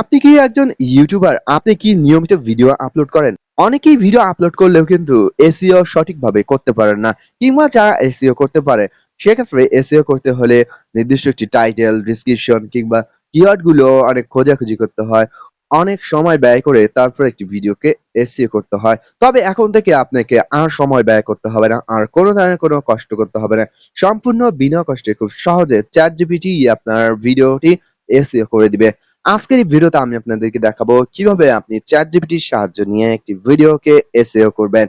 আপনি কি একজন ইউটিউবার আপনি কি নিয়মিত ভিডিও আপলোড করেন? অনেকেই ভিডিও আপলোড করলেও কিন্তু এসইও সঠিকভাবে করতে পারেন না, কিংবা যারা এসইও করতে পারে, সেক্ষেত্রে এসইও করতে হলে নির্দিষ্ট একটি টাইটেল ডিসক্রিপশন কিংবা কিওয়ার্ডগুলো অনেক খোঁজাখুঁজি করতে হয়। অনেক সময় ব্যয় করে তারপর একটি ভিডিওকে এসইও করতে হয়। তবে এখন থেকে আপনাকে আর সময় ব্যয় করতে হবে না, আর কোনো ধরনের কোনো কষ্ট করতে হবে না। সম্পূর্ণ বিনা কষ্টে খুব সহজে চ্যাট জিপিটি আপনার ভিডিওটি এসইও করে দিবে। আজকের এই ভিডিওতে আমি আপনাদেরকে দেখাবো কীভাবে আপনি চ্যাট জিপিটির সাহায্য নিয়ে একটি ভিডিওকে এসইও করবেন।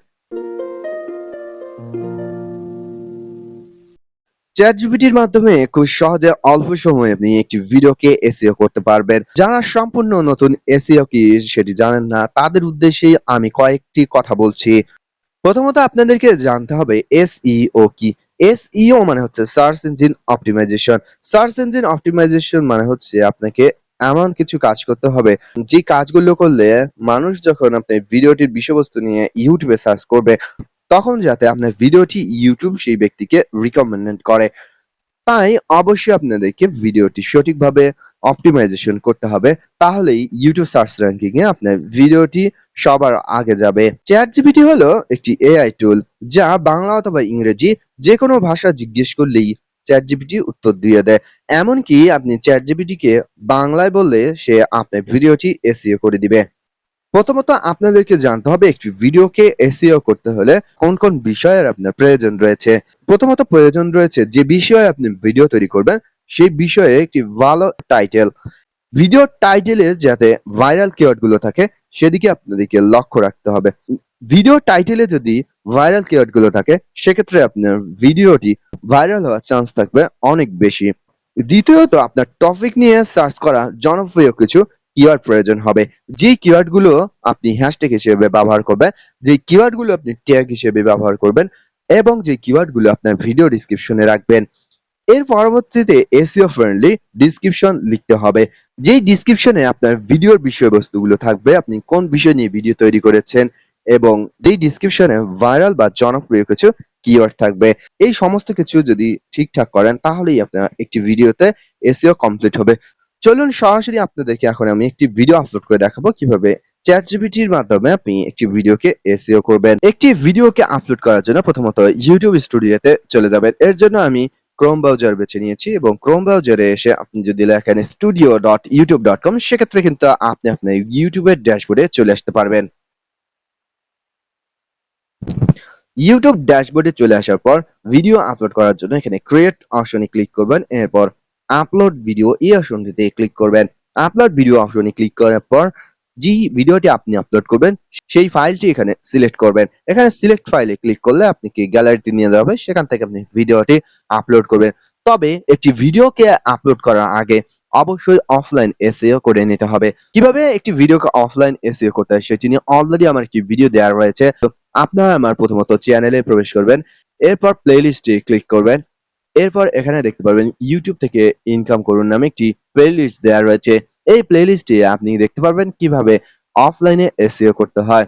চ্যাট জিপিটির মাধ্যমে খুব সহজে অল্প সময়ে আপনি একটি ভিডিওকে এসইও করতে পারবেন। যারা সম্পূর্ণ নতুন এসইও কি সেটি জানেন না, তাদের উদ্দেশ্যেই আমি কয়েকটি কথা বলছি। প্রথমত আপনাদেরকে জানতে হবে এসইও কি? এসইও মানে হচ্ছে search engine optimisation search engine optimisation মানে হচ্ছে আপনাকে এমন কিছু কাজ করতে হবে। যে কাজগুলো করলে মানুষ যখন আপনার ভিডিওটির বিষয়বস্তু নিয়ে ইউটিউবে সার্চ করবে, তখন যাতে আপনার ভিডিওটি ইউটিউব সেই ব্যক্তিকে রিকমেন্ড করে। তাই অবশ্যই আপনাদেরকে ভিডিওটি সঠিকভাবে অপটিমাইজেশন করতে হবে। তাহলেই ইউটিউব সার্চ র্যাঙ্কিং এ আপনার ভিডিওটি সবার আগে যাবে। চ্যাট জিপিটি হলো একটি এআই টুল যা বাংলা অথবা ইংরেজি যে কোনো ভাষা জিজ্ঞেস করলেই চ্যাট জিপিটি উত্তর দিয়ে দেয়। এমনকি আপনি চ্যাট জিপিটি কে বাংলায় বললে সে আপনার ভিডিওটি এসইও করে দিবে। প্রথমত আপনাদেরকে জানতে হবে একটি ভিডিওকে এসইও করতে হলে কোন কোন বিষয়ের আপনার প্রয়োজন রয়েছে। প্রথমত প্রয়োজন রয়েছে যে বিষয়ে আপনি ভিডিও তৈরি করবেন, সেই বিষয়ে একটি ভালো টাইটেল ভিডিও টাইটেলে যাতে ভাইরাল কিওয়ার্ডগুলো থাকে, সেদিকে আপনাদেরকে লক্ষ্য রাখতে হবে। ভিডিও টাইটেলে যদি ভাইরাল কিওয়ার্ডগুলো থাকে, সেক্ষেত্রে আপনার ভিডিওটি ভাইরাল হওয়ার চান্স থাকবে অনেক বেশি। দ্বিতীয়ত, আপনার টপিক নিয়ে সার্চ করা জনপ্রিয় কিছু কিওয়ার্ড প্রয়োজন হবে। যে কিওয়ার্ডগুলো আপনি হ্যাশট্যাগ হিসেবে ব্যবহার করবেন যে কিওয়ার্ডগুলো আপনি ট্যাগ হিসেবে ব্যবহার করবেন, এবং যে কিওয়ার্ডগুলো আপনার ভিডিও ডিসক্রিপশনে রাখবেন, এর পরবর্তীতে এসিও ফ্রেন্ডলি ডিসক্রিপশন লিখতে হবে। যেই ডিসক্রিপশনে আপনার ভিডিওর বিষয়বস্তুগুলো থাকবে, আপনি কোন বিষয় নিয়ে ভিডিও তৈরি করেছেন এবং যেই ডিসক্রিপশনে ভাইরাল বা জনপ্রিয় কিছু কিওয়ার্ড থাকবে, এই সমস্ত কিছু যদি ঠিকঠাক করেন, তাহলেই আপনার একটি ভিডিওতে এসইও কমপ্লিট হবে। চলুন সরাসরি আপনাদেরকে এখন আমি একটি ভিডিও আপলোড করে দেখাবো, কীভাবে চ্যাট জিপিটির মাধ্যমে আপনি একটি ভিডিওকে এসইও করবেন। একটি ভিডিওকে আপলোড করার জন্য প্রথমত ইউটিউব স্টুডিওতে চলে যাবেন। এর জন্য আমি ক্রোম ব্রাউজার বেছে নিয়েছি এবং ক্রোম ব্রাউজারে এসে আপনি যদি লেখেন studio dot YouTube dot com সেক্ষেত্রে কিন্তু আপনি আপনার ইউটিউবের ড্যাশবোর্ডে চলে আসতে পারবেন। ইউটিউব ড্যাশবোর্ডে চলে আসার পর ভিডিও আপলোড করার জন্য এখানে ক্রিয়েট অপশনে ক্লিক করবেন। এরপর আপলোড ভিডিও এই অপশনটিতে ক্লিক করবেন। আপলোড ভিডিও অপশনে ক্লিক করার পর যে ভিডিওটি আপনি আপলোড করবেন, সেই ফাইলটি এখানে সিলেক্ট করবেন। এখানে সিলেক্ট ফাইলে ক্লিক করলে আপনি কি গ্যালারিতে নিয়ে যাবে সেখান থেকে আপনি ভিডিওটি আপলোড করবেন। তবে একটি ভিডিওকে আপলোড করার আগে অবশ্যই অফলাইন এসইও করে নিতে হবে। কীভাবে একটি ভিডিওকে অফলাইন এসইও করতে হয় সেটি নিয়ে অলরেডি আমার একটি ভিডিও দেওয়া রয়েছে। তো আপনারা আমার প্রথমত চ্যানেলে প্রবেশ করবেন, এরপর প্লে প্লেলিস্টে ক্লিক করবেন, এরপর এখানে দেখতে পারবেন ইউটিউব থেকে ইনকাম করুন নামে একটি প্লেলিস্ট দেওয়া রয়েছে। এই প্লেলিস্টে আপনি দেখতে পারবেন কীভাবে অফলাইনে এসিও করতে হয়।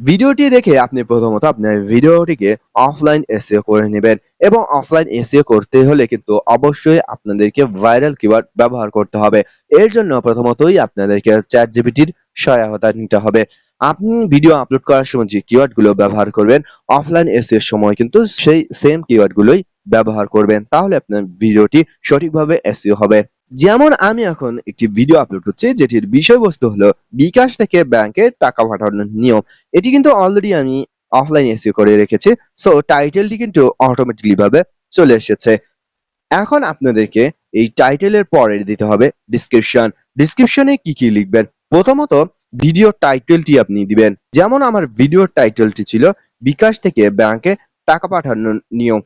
ভিডিওটি দেখে আপনি প্রথমত আপনার ভিডিওটিকে অফলাইন এসইও করে নেবেন এবং অফলাইন এসইও করতে হলে কিন্তু অবশ্যই আপনাদেরকে ভাইরাল কিওয়ার্ড ব্যবহার করতে হবে। এর জন্য প্রথমতই আপনাদেরকে চ্যাট জিপিটির সহায়তা নিতে হবে। আপনি ভিডিও আপলোড করার সময় যে কিওয়ার্ডগুলো ব্যবহার করবেন অফলাইন এসইও সময় কিন্তু সেই সেম কিওয়ার্ড গুলোই ব্যবহার করবেন। তাহলে আপনার ভিডিওটি সঠিকভাবে এসইও হবে। যেমন আমি এখন একটি ভিডিও আপলোড করছি, যেটির বিষয়বস্তু হলো বিকাশ থেকে ব্যাংকে টাকা পাঠানোর নিয়ম। এটি কিন্তু অলরেডি আমি অফলাইন এসইও করে রেখেছি সো টাইটেলটি কিন্তু অটোমেটিকলি ভাবে চলে এসেছে। এখন আপনাদেরকে এই টাইটেলের পরে দিতে হবে ডিসক্রিপশন ডিসক্রিপশনে কি কি লিখবেন? প্রথমত ভিডিও টাইটেলটি আপনি দিবেন। যেমন আমার ভিডিও টাইটেলটি ছিল বিকাশ থেকে ব্যাংকে টাকা পাঠানোর নিয়ম।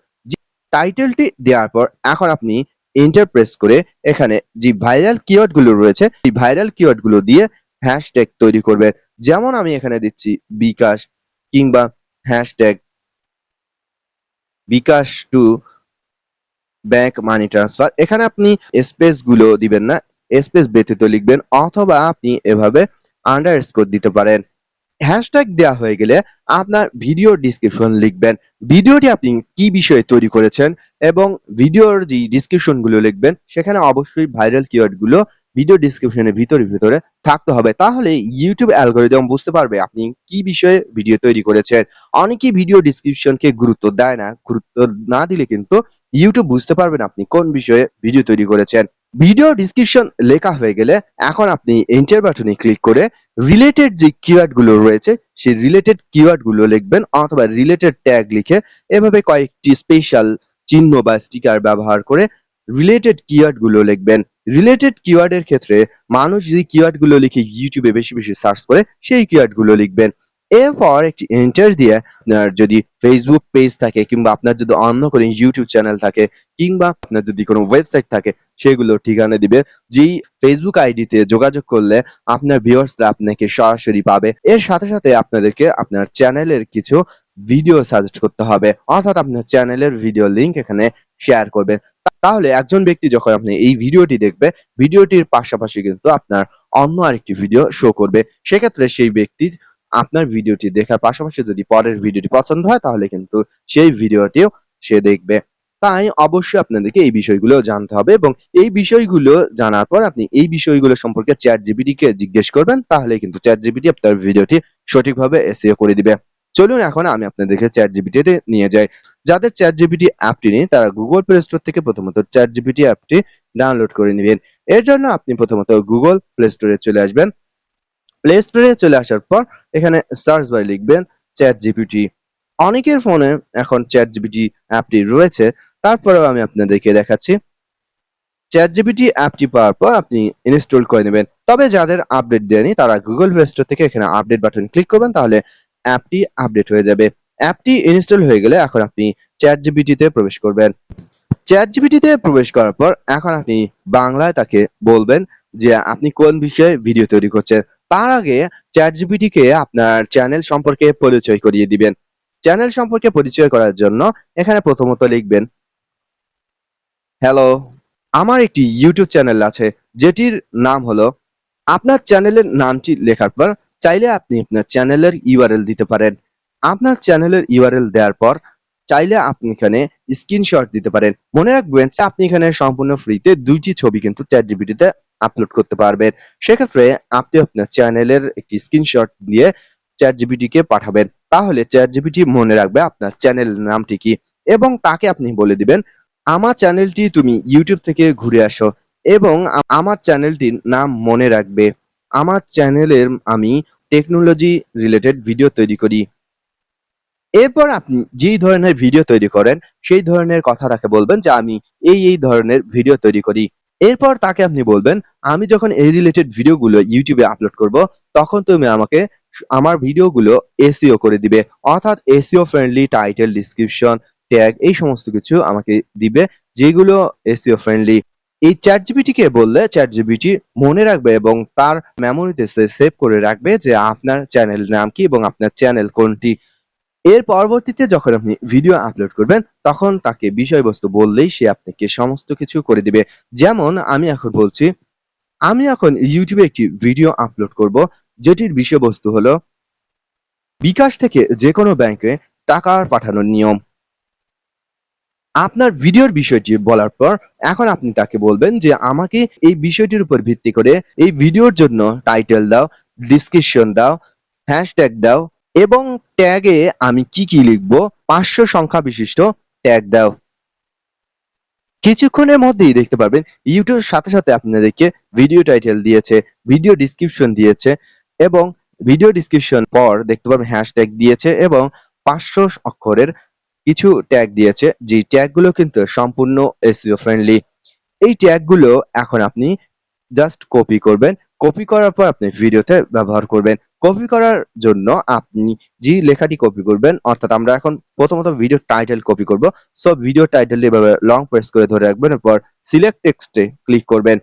টাইটেলটি দেওয়ার পর এখন আপনি এন্টার প্রেস করে এখানে যে ভাইরাল কিওয়ার্ডগুলো রয়েছে, এই ভাইরাল কিওয়ার্ডগুলো দিয়ে হ্যাশট্যাগ তৈরি করবে। যেমন আমি এখানে দিচ্ছি বিকাশ কিংবা hashtag bKash to bank money transfer এখানে আপনি স্পেসগুলো দিবেন না স্পেস ব্যতীত লিখবেন অথবা আপনি এভাবে আন্ডারস্কোর দিতে পারেন। হ্যাশট্যাগ দেওয়া হয়ে গেলে আপনার ভিডিও ডিসক্রিপশন লিখবেন ভিডিওটি আপনি কি বিষয়ে তৈরি করেছেন এবং ভিডিওর যে ডিসক্রিপশনগুলো লিখবেন, সেখানে অবশ্যই ভাইরাল কিওয়ার্ডগুলো ভিডিও ডেসক্রিপশনের ভিতরে ভিতরে থাকতে হবে। তাহলে ইউটিউব অ্যালগোরিদম বুঝতে পারবে আপনি কি বিষয়ে ভিডিও তৈরি করেছেন। অনেকেই ভিডিও ডেসক্রিপশনকে গুরুত্ব দেয় না, গুরুত্ব না দিলে কিন্তু ইউটিউব বুঝতে পারবেন আপনি কোন বিষয়ে ভিডিও তৈরি করেছেন। ভিডিও ডেসক্রিপশন লেখা হয়ে গেলে এখন আপনি এন্টার বাটনে ক্লিক করে রিলেটেড যে কিওয়ার্ডগুলো রয়েছে, সেই রিলেটেড কিওয়ার্ডগুলো লিখবেন অথবা রিলেটেড ট্যাগ লিখে এভাবে কয়েকটি স্পেশাল চিহ্ন বা স্টিকার ব্যবহার করে রিলেটেড কিওয়ার্ডগুলো লিখবেন। রিলেটেড কিওয়ার্ডের ক্ষেত্রে মানুষ যে কিওয়ার্ডগুলো লিখে ইউটিউবে বেশি বেশি সার্চ করে, সেই কিওয়ার্ডগুলো লিখবেন। এরপর একটি এন্টার দিয়ে যদি ফেসবুক পেজ থাকে কিংবা আপনার যদি অন্য কোনো ইউটিউব চ্যানেল থাকে কিংবা আপনার যদি কোনো ওয়েবসাইট থাকে সেগুলো ঠিকানা দিবে। যেই ফেসবুক আইডিতে যোগাযোগ করলে আপনার ভিউয়ার্সরা আপনাকে সরাসরি পাবে। এর সাথে সাথে আপনাদেরকে আপনার চ্যানেলের কিছু ভিডিও সাজেস্ট করতে হবে। অর্থাৎ আপনার চ্যানেলের ভিডিও লিংক এখানে শেয়ার করবে তাহলে একজন ব্যক্তি যখন আপনি এই ভিডিওটি দেখবে ভিডিওটির পাশাপাশি কিন্তু আপনার অন্য আরেকটি ভিডিও শো করবে। সেক্ষেত্রে সেই ব্যক্তি আপনার ভিডিওটি দেখার পাশাপাশি যদি পরের ভিডিওটি পছন্দ হয়, তাহলে কিন্তু সেই ভিডিওটিও সে দেখবে। তাই অবশ্যই আপনাদেরকে এই বিষয়গুলো জানতে হবে এবং এই বিষয়গুলো জানার পর আপনি এই বিষয়গুলো সম্পর্কে চ্যাট জিপিটি কে জিজ্ঞেস করবেন, তাহলে কিন্তু চ্যাট জিপিটি আপনার ভিডিওটি সঠিকভাবে এসইও করে দিবে। চলুন এখন আমি আপনাদেরকে চ্যাট জিপিটিতে নিয়ে যাই। যাদের চ্যাট জিপিটি অ্যাপটি নেই, তারা গুগল প্লে স্টোর থেকে প্রথমত চ্যাট জিবিটি অ্যাপটি ডাউনলোড করে নেবেন। এর জন্য আপনি প্রথমত গুগল প্লে স্টোরে চলে আসবেন। প্লে স্টোরে চলে আসার পর এখানে সার্চ বারে লিখবেন চ্যাট জিপিটি অনেকের ফোনে এখন চ্যাট জিপিটি অ্যাপটি রয়েছে, তারপরেও আমি আপনাদেরকে দেখাচ্ছি। চ্যাট জিপিটি অ্যাপটি পাওয়ার পর আপনি ইনস্টল করে নেবেন। তবে যাদের আপডেট দেয়নি, তারা গুগল প্লে স্টোর থেকে এখানে আপডেট বাটন ক্লিক করবেন, তাহলে অ্যাপটি আপডেট হয়ে যাবে। অ্যাপটি ইনস্টল হয়ে গেলে এখন আপনি চ্যাট জিপিটিতে প্রবেশ করবেন। চ্যাট জিপিটিতে প্রবেশ করার পর এখন আপনি বাংলায় তাকে বলবেন যে আপনি কোন বিষয়ে ভিডিও তৈরি করছেন। তার আগে চ্যাট জিপিটিকে আপনার চ্যানেল সম্পর্কে পরিচয় করিয়ে দিবেন। চ্যানেল সম্পর্কে পরিচয় করার জন্য এখানে প্রথমত লিখবেন হ্যালো আমার একটি ইউটিউব চ্যানেল আছে, যেটির নাম হলো আপনার চ্যানেলের নামটি লেখার পর চাইলে আপনি আপনার চ্যানেলের ইউআরএল দিতে পারেন। আপনার চ্যানেলের ইউআরএল দেওয়ার পর চাইলে আপনি এখানে স্ক্রিনশট দিতে পারেন। মনে রাখবেন আপনি এখানে সম্পূর্ণ ফ্রিতে দুইটি ছবি কিন্তু চ্যাট জিপিটিতে আপলোড করতে পারবেন। সেক্ষেত্রে আপনি আপনার চ্যানেলের একটি স্ক্রিনশট দিয়ে চ্যাট জিপিটিকে পাঠাবেন। তাহলে চ্যাট জিপিটি মনে রাখবে আপনার চ্যানেলের নামটি কি এবং তাকে আপনি বলে দিবেন, আমার চ্যানেলটি তুমি ইউটিউব থেকে ঘুরে আসো এবং আমার চ্যানেলটির নাম মনে রাখবে। আমার চ্যানেলের আমি টেকনোলজি রিলেটেড ভিডিও তৈরি করি। এরপর আপনি যেই ধরনের ভিডিও তৈরি করেন, সেই ধরনের কথা তাকে বলবেন যে, আমি এই এই ধরনের ভিডিও তৈরি করি। এরপর তাকে আপনি বলবেন, আমি যখন এই রিলেটেড ভিডিওগুলো ইউটিউবে আপলোড করব, তখন তুমি আমাকে আমার ভিডিওগুলো এসিও করে দিবে। অর্থাৎ SEO friendly title description tag এই সমস্ত কিছু আমাকে দিবে, যেগুলো এসিও ফ্রেন্ডলি এই চ্যাট জিপিটিকে বললে চ্যাট জিপিটি মনে রাখবে এবং তার মেমোরিতে সেভ করে রাখবে যে, আপনার চ্যানেল নাম কি এবং আপনার চ্যানেল কোনটি? এর পরবর্তীতে যখন আপনি ভিডিও আপলোড করবেন, তখন তাকে বিষয়বস্তু বললেই সে আপনাকে সমস্ত কিছু করে দিবে। যেমন আমি এখন বলছি, আমি এখন ইউটিউবে একটি ভিডিও আপলোড করব, যেটির বিষয়বস্তু হলো বিকাশ থেকে যে কোনো ব্যাংকে টাকা পাঠানোর নিয়ম। আপনার ভিডিওর বিষয়টি বলার পর, এখন আপনি তাকে বলবেন যে, আমাকে এই বিষয়টির উপর ভিত্তি করে এই ভিডিওর জন্য টাইটেল দাও ডিসক্রিপশন দাও হ্যাশট্যাগ দাও এবং ট্যাগে আমি কি কি লিখব? পাঁচশো সংখ্যা বিশিষ্ট ট্যাগ দাও। কিছুক্ষণের মধ্যেই দেখতে পারবেন ইউটিউবের সাথে সাথে আপনাদেরকে ভিডিও টাইটেল দিয়েছে ভিডিও ডিসক্রিপশন দিয়েছে এবং ভিডিও ডিসক্রিপশন পর দেখতে পারবেন হ্যাশট্যাগ দিয়েছে এবং পাঁচশো অক্ষরের কিছু ট্যাগ দিয়েছে। যে ট্যাগগুলো কিন্তু সম্পূর্ণ এসইও ফ্রেন্ডলি এই ট্যাগগুলো এখন আপনি জাস্ট কপি করবেন কপি করার পর আপনি ভিডিওতে ব্যবহার করবেন। কপি করার জন্য আপনি যে লেখাটি কপি করবেন, অর্থাৎ আমরা এখন প্রথমত ভিডিও টাইটেল কপি করব। সব ভিডিও টাইটেল এভাবে লং প্রেস করে ধরে রাখবেন, এরপর সিলেক্ট টেক্সটে ক্লিক করবেন।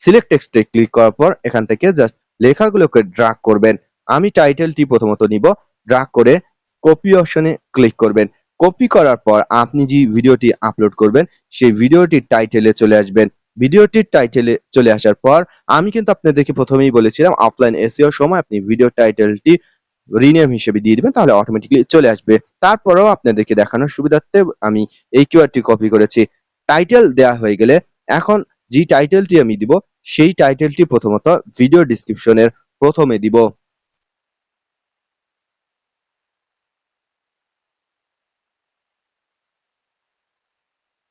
সিলেক্ট টেক্সটে ক্লিক করার পর এখান থেকে জাস্ট লেখাগুলোকে ড্রাগ করবেন। আমি টাইটেলটি প্রথমত নিব ড্রাগ করে কপি অপশনে ক্লিক করবেন। কপি করার পর আপনি যে ভিডিওটি আপলোড করবেন, সেই ভিডিওটির টাইটেলে চলে আসবেন। ভিডিওটির টাইটেলে চলে আসার পর, আমি কিন্তু আপনাদেরকে প্রথমেই বলেছিলাম অফলাইন এসিও সময় আপনি ভিডিও টাইটেলটি রিনেম হিসেবে দিয়ে দিবেন, তাহলে অটোমেটিকলি চলে আসবে। তারপরেও আপনাদেরকে দেখানোর সুবিধার্থে আমি এই কিওয়ার্ডটি কপি করেছি। টাইটেল দেয়া হয়ে গেলে এখন যে টাইটেলটি আমি দিব, সেই টাইটেলটি প্রথমত ভিডিও ডিসক্রিপশনের প্রথমে দিব।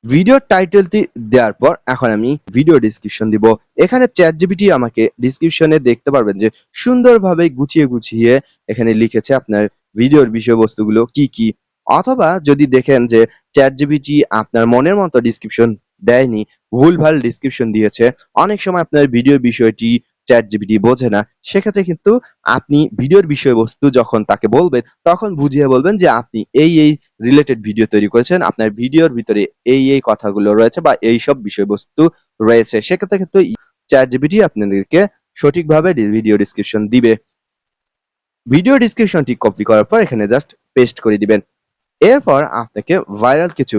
ভিডিও টাইটেলটি দেওয়ার পর এখন আমি ভিডিও ডিসক্রিপশন দিব। এখানে চ্যাট জিপিটি আমাকে ডিসক্রিপশনে দেখতে পারবেন যে সুন্দরভাবে গুছিয়ে গুছিয়ে এখানে লিখেছে আপনার ভিডিওর বিষয়বস্তুগুলো কি কি। অথবা যদি দেখেন যে চ্যাট জিপিটি আপনার মনের মতো ডিসক্রিপশন দেয়নি, ভুলভাল ডিসক্রিপশন দিয়েছে, অনেক সময় আপনার ভিডিও বিষয়টি চ্যাট জিবিটি বোঝে না, সেক্ষেত্রে কিন্তু আপনি ভিডিওর বিষয়বস্তু যখন তাকে বলবেন, তখন বুঝিয়ে বলবেন যে আপনি এই এই রিলেটেড ভিডিও তৈরি করেছেন, আপনার ভিডিওর ভিতরে এই এই কথাগুলো রয়েছে বা এই সব বিষয়বস্তু রয়েছে। সেক্ষেত্রে কিন্তু চ্যাট জিবিটি আপনাদেরকে সঠিকভাবে ভিডিও ডিসক্রিপশন দিবে। ভিডিও ডিসক্রিপশনটি কপি করার পর এখানে জাস্ট পেস্ট করে দিবেন। এরপর আপনাকে ভাইরাল কিছু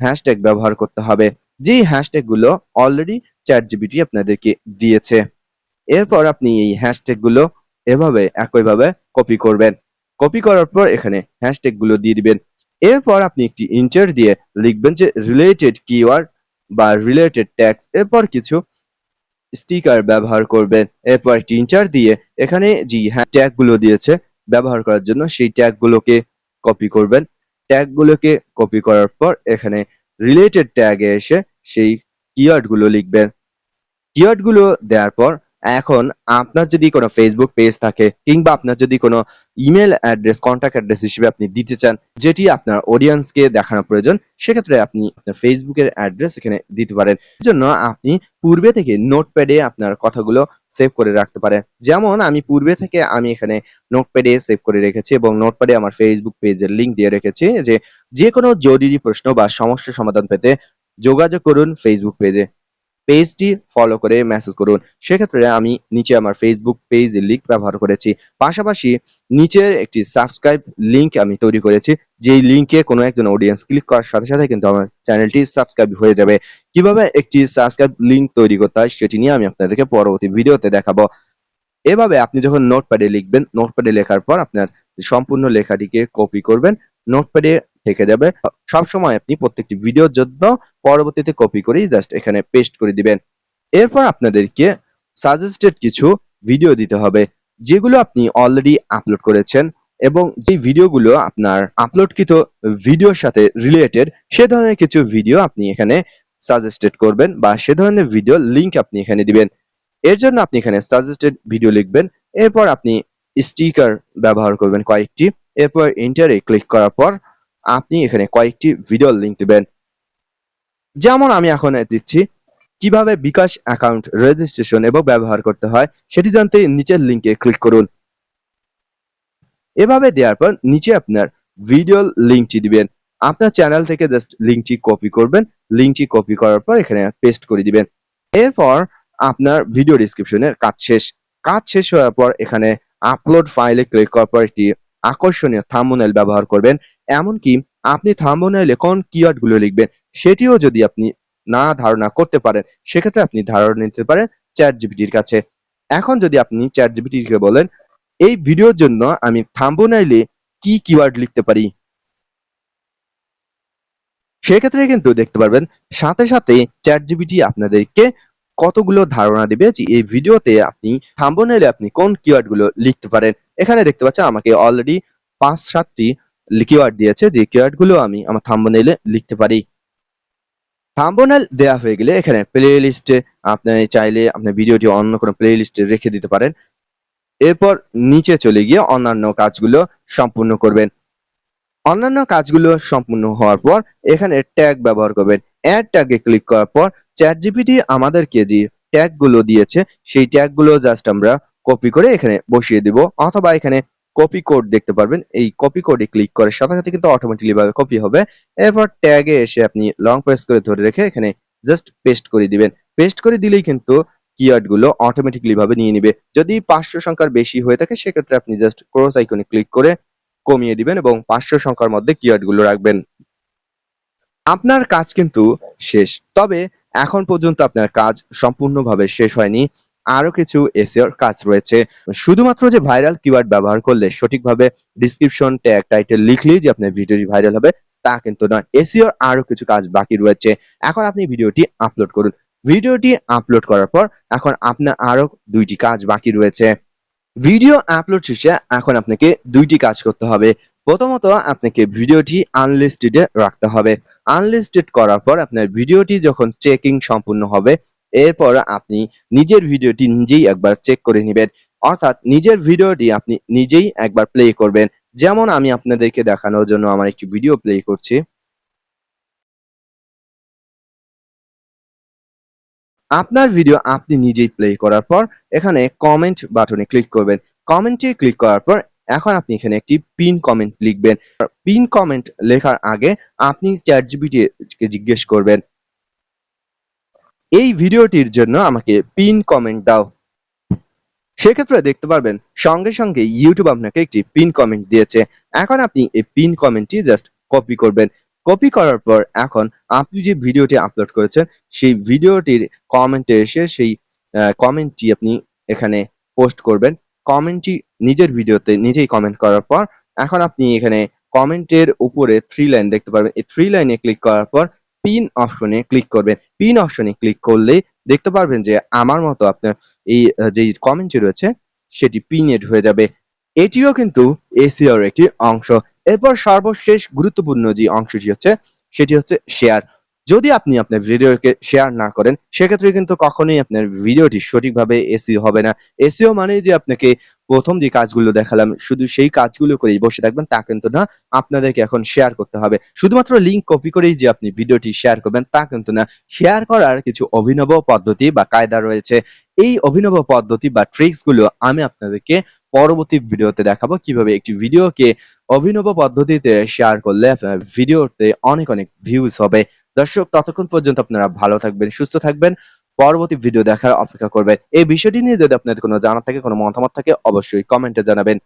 হ্যাশট্যাগ ব্যবহার করতে হবে। যেই হ্যাশট্যাগগুলো অলরেডি চ্যাট জিপিটি আপনাদেরকে দিয়েছে। এরপর আপনি এই হ্যাশট্যাগগুলো এভাবে, একইভাবে কপি করবেন। কপি করার পর এখানে হ্যাশট্যাগগুলো দিয়ে দিবেন। এরপর আপনি একটি ইন্টার দিয়ে লিখবেন যে রিলেটেড কিওয়ার্ড বা রিলেটেড ট্যাক্স এরপর কিছু স্টিকার ব্যবহার করবেন। এরপর একটি ইন্টার দিয়ে এখানে যে ট্যাগগুলো দিয়েছে ব্যবহার করার জন্য সেই ট্যাগ গুলোকে কপি করবেন। ট্যাগ গুলোকে কপি করার পর এখানে রিলেটেড ট্যাগে এসে সেই কিওয়ার্ডগুলো লিখবেন। কিওয়ার্ডগুলো দেওয়ার পর এখন আপনার যদি কোনো ফেসবুক পেজ থাকে কিংবা আপনার যদি কোনো ইমেল অ্যাড্রেস কন্ট্যাক্ট অ্যাড্রেস হিসেবে আপনি দিতে চান, যেটি আপনার অডিয়েন্সকে দেখানো প্রয়োজন, সেক্ষেত্রে আপনি আপনার ফেসবুকের অ্যাড্রেস এখানে দিতে পারেন। জন্য আপনি পূর্বে থেকে নোটপ্যাডে আপনার কথাগুলো সেভ করে রাখতে পারেন। যেমন আমি পূর্বে থেকে আমি এখানে নোটপ্যাডে সেভ করে রেখেছি এবং নোটপ্যাডে আমার ফেসবুক পেজের লিংক দিয়ে রেখেছি যে যে কোনো জরুরি প্রশ্ন বা সমস্যার সমাধান পেতে যোগাযোগ করুন ফেসবুক পেজে পেজটি ফলো করে মেসেজ করুন। সেক্ষেত্রে আমি নিচে আমার ফেসবুক পেজ লিংক ব্যবহার করেছি। পাশাপাশি নিচে একটি সাবস্ক্রাইব লিংক আমি তৈরি করেছি। যেই লিঙ্কে কোনো একজন অডিয়েন্স ক্লিক করার সাথে সাথে কিন্তু আমার চ্যানেলটি সাবস্ক্রাইব হয়ে যাবে। কীভাবে একটি সাবস্ক্রাইব লিঙ্ক তৈরি করতে হয় সেটি নিয়ে আমি আপনাদেরকে পরবর্তী ভিডিওতে দেখাবো। এভাবে আপনি যখন নোটপ্যাডে লিখবেন নোটপ্যাডে লেখার পর আপনার সম্পূর্ণ লেখাটিকে কপি করবেন। নোটপ্যাডে থেকে যাবে। সবসময় আপনি প্রত্যেকটি ভিডিওর জন্য পরবর্তীতে কপি করেই জাস্ট এখানে পেস্ট করে দিবেন। এরপর আপনাদেরকে সাজেস্টেড কিছু ভিডিও দিতে হবে, যেগুলো আপনি অলরেডি আপলোড করেছেন এবং যে ভিডিওগুলো আপনার আপলোডকৃত ভিডিওর সাথে রিলেটেড সে ধরনের কিছু ভিডিও আপনি এখানে সাজেস্টেড করবেন বা সে ধরনের ভিডিও লিংক আপনি এখানে দিবেন। এর জন্য আপনি এখানে সাজেস্টেড ভিডিও লিখবেন, এরপর আপনি স্টিকার ব্যবহার করবেন কয়েকটি, এরপর ইন্টারে ক্লিক করার পর আপনি এখানে কয়েকটি ভিডিও লিংক দেবেন। যেমন আমি এখন দিচ্ছি, কীভাবে বিকাশ অ্যাকাউন্ট রেজিস্ট্রেশন এবং ব্যবহার করতে হয় সেটি জানতে নিচের লিংকে ক্লিক করুন। এভাবে দেওয়ার পর নিচে আপনার ভিডিও লিংকটি দিবেন। আপনার চ্যানেল থেকে জাস্ট লিঙ্কটি কপি করবেন। লিঙ্কটি কপি করার পর এখানে পেস্ট করে দিবেন। এরপর আপনার ভিডিও ডিসক্রিপশনের কাজ শেষ। কাজ শেষ হওয়ার পর এখানে আপলোড ফাইলে ক্লিক করার পর একটি আকর্ষণীয় থাম্বনেল ব্যবহার করবেন। এমনকি আপনি থাম্বনেলে কোন কিওয়ার্ডগুলো লিখবেন, সেটিও যদি আপনি না ধারণা করতে পারেন, সেক্ষেত্রে আপনি ধারণা নিতে পারেন চ্যাট জিপিটির কাছে। এখন যদি আপনি চ্যাট জিপিটিকে বলেন, এই ভিডিওর জন্য আমি থাম্বনেলে কি কিওয়ার্ড লিখতে পারি? সেক্ষেত্রে কিন্তু দেখতে পারবেন, সাথে সাথে চ্যাট জিপিটি আপনাদেরকে কতগুলো ধারণা দিবে যে এই ভিডিওতে আপনি থাম্বনেলে আপনি কোন কিওয়ার্ডগুলো লিখতে পারেন। এখানে দেখতে পাচ্ছেন আমাকে অলরেডি পাঁচ সাতটি কিওয়ার্ড দিয়েছে, যে কিওয়ার্ডগুলো আমি আমার থাম্বনেলে লিখতে পারি। থাম্বনেল দেয়া হয়ে গেলে এখানে প্লে লিস্টে আপনি চাইলে আপনার ভিডিওটি অন্য কোনো প্লে লিস্টে রেখে দিতে পারেন। এরপর নিচে চলে গিয়ে অন্যান্য কাজগুলো সম্পূর্ণ করবেন। অন্যান্য কাজগুলো সম্পূর্ণ হওয়ার পর এখানে ট্যাগ ব্যবহার করবেন। অ্যাড ট্যাগে ক্লিক করার পর চ্যাট জিপিটি আমাদেরকে যে ট্যাগগুলো দিয়েছে, সেই ট্যাগগুলো জাস্ট আমরা কপি করে এখানে বসিয়ে দিব। অথবা এখানে কপি কোড দেখতে পারবেন। এই কপি কোডে ক্লিক করার সাথে সাথে কিন্তু অটোমেটিকলি ভাবে কপি হবে। এরপর ট্যাগে এসে আপনি লং প্রেস করে ধরে রেখে এখানে জাস্ট পেস্ট করে দিবেন। পেস্ট করে দিলেই কিন্তু কিওয়ার্ডগুলো অটোমেটিকলি ভাবে নিয়ে নিবে। যদি পাঁচশো সংখ্যার বেশি হয়ে থাকে, সেক্ষেত্রে আপনি জাস্ট ক্রস আইকনে ক্লিক করে কমিয়ে দিবেন এবং পাঁচশো সংখ্যার মধ্যে কিওয়ার্ডগুলো রাখবেন। আপনার কাজ কিন্তু শেষ। তবে এখন পর্যন্ত আপনার কাজ সম্পূর্ণভাবে শেষ হয়নি। আরও কিছু এসিওর কাজ রয়েছে। শুধুমাত্র যে ভাইরাল কিওয়ার্ড ব্যবহার করলে সঠিকভাবে ডিসক্রিপশন ট্যাগ টাইটেল লিখলেই যে আপনার ভিডিওটি ভাইরাল হবে, তা কিন্তু নয়। এসিওর আরও কিছু কাজ বাকি রয়েছে। এখন আপনি ভিডিওটি আপলোড করুন। ভিডিওটি আপলোড করার পর এখন আপনার আরও দুইটি কাজ বাকি রয়েছে। ভিডিও আপলোড শেষে এখন আপনাকে দুইটি কাজ করতে হবে। প্রথমত আপনাকে ভিডিওটি আনলিস্টেডে রাখতে হবে। আনলিস্টেড করার পর আপনার ভিডিওটি যখন চেকিং সম্পূর্ণ হবে এরপর আপনি নিজের ভিডিওটি নিজেই একবার চেক করে নেবেন। অর্থাৎ নিজের ভিডিওটি আপনি নিজেই একবার প্লে করবেন। যেমন আমি আপনাদেরকে দেখানোর জন্য আমার একটি ভিডিও প্লে করছি। আপনার ভিডিও আপনি নিজেই প্লে করার পর এখানে কমেন্ট বাটনে ক্লিক করবেন। কমেন্টে ক্লিক করার পর এখন আপনি এখানে একটি পিন কমেন্ট লিখবেন। পিন কমেন্ট লেখার আগে আপনি চ্যাট কে জিজ্ঞেস করবেন। এই ভিডিওটির জন্য আমাকে পিন কমেন্ট দাও। সেক্ষেত্রে দেখতে পারবেন, সঙ্গে সঙ্গে ইউটিউব আপনাকে একটি পিন কমেন্ট দিয়েছে। এখন আপনি এই পিন কমেন্টটি জাস্ট কপি করবেন। কপি করার পর এখন আপনি যে ভিডিওটি আপলোড করেছেন, সেই ভিডিওটির কমেন্টে এসে সেই কমেন্টটি আপনি এখানে পোস্ট করবেন। কমেন্টটি নিজের ভিডিওতে নিজেই কমেন্ট করার পর, এখন আপনি এখানে কমেন্টের উপরে থ্রি লাইন দেখতে পারবেন। এই থ্রি লাইনে ক্লিক করার পর পিন অপশনে ক্লিক করবেন। পিন অপশনে ক্লিক করলে দেখতে পারবেন যে আমার মতো আপনার এই যে কমেন্টটি রয়েছে, সেটি পিনেড হয়ে যাবে। এটিও কিন্তু এসিওর একটি অংশ। এরপর সর্বশেষ গুরুত্বপূর্ণ যে অংশটি হচ্ছে, সেটি হচ্ছে শেয়ার যদি আপনি আপনার ভিডিওকে শেয়ার না করেন, সেক্ষেত্রে কিন্তু কখনোই আপনার ভিডিওটি সঠিকভাবে এসিও হবে না। এসিও মানে যে আপনাকে প্রথম যে কাজগুলো দেখালাম, শুধু সেই কাজগুলো করেই বসে থাকবেন, তা কিন্তু না। আপনাদেরকে এখন শেয়ার করতে হবে। শুধুমাত্র লিঙ্ক কপি করেই যে আপনি ভিডিওটি শেয়ার করবেন, তা কিন্তু না। শেয়ার করার কিছু অভিনব পদ্ধতি বা কায়দা রয়েছে। এই অভিনব পদ্ধতি বা ট্রিক্সগুলো আমি আপনাদেরকে পরবর্তী ভিডিওতে দেখাবো। কীভাবে একটি ভিডিওকে অভিনব পদ্ধতিতে শেয়ার করলে আপনার ভিডিওতে অনেক অনেক ভিউজ হবে। দর্শক, ততক্ষণ পর্যন্ত আপনারা ভালো থাকবেন, সুস্থ থাকবেন। পরবর্তী ভিডিও দেখার অপেক্ষা করবেন এই বিষয়টি নিয়ে যদি আপনাদের কোনো জানা থাকে, কোনো মতামত থাকে, অবশ্যই কমেন্টে জানাবেন।